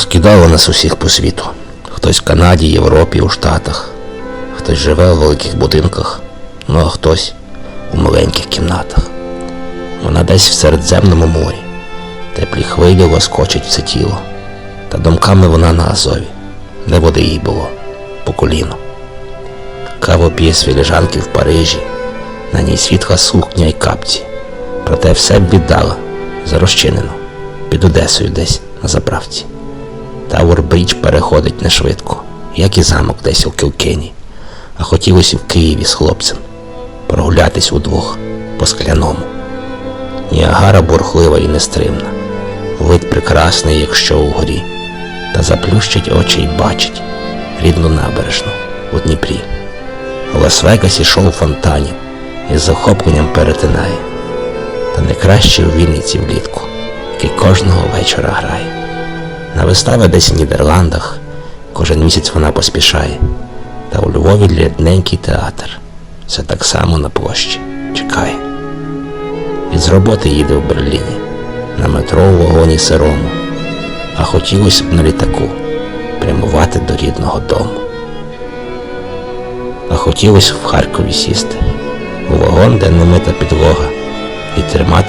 Порозкидало нас усіх по світу. Хтось в Канаді, Європі, у Штатах, хтось живе у великих будинках, ну а хтось у маленьких кімнатах. Вона десь в Середземному морі, теплі хвилі лоскочать все тіло, та думками вона на Азові, де води їй було, по коліно. Каву п'є з в Парижі, на ній світла сукня й капці. Проте все б віддала, зарозчинено, під Одесою десь на заправці. Тауер Брідж переходить не швидко, як і замок десь у Кілкені, а хотілося в Києві з хлопцем прогулятись удвох по скляному. Ніагара бурхлива і нестримна, вид прекрасний, якщо угорі, та заплющить очі й бачить рідну набережну у Дніпрі. В Лас-Вегасі шоу фонтанів із захопленням перетинає, та не краще у Вінниці влітку, який кожного вечора грає. На вистави десь в Нідерландах. Кожен місяць вона поспішає, та у Львові рідненький театр. Все так само на площі. Чекає. Від з роботи їде в Берліні, на метро у вагоні сирому, а хотілося б на літаку. Прямувати до рідного дому. А хотілося в Харкові сісти, у вагон, де немита підлога, і триматись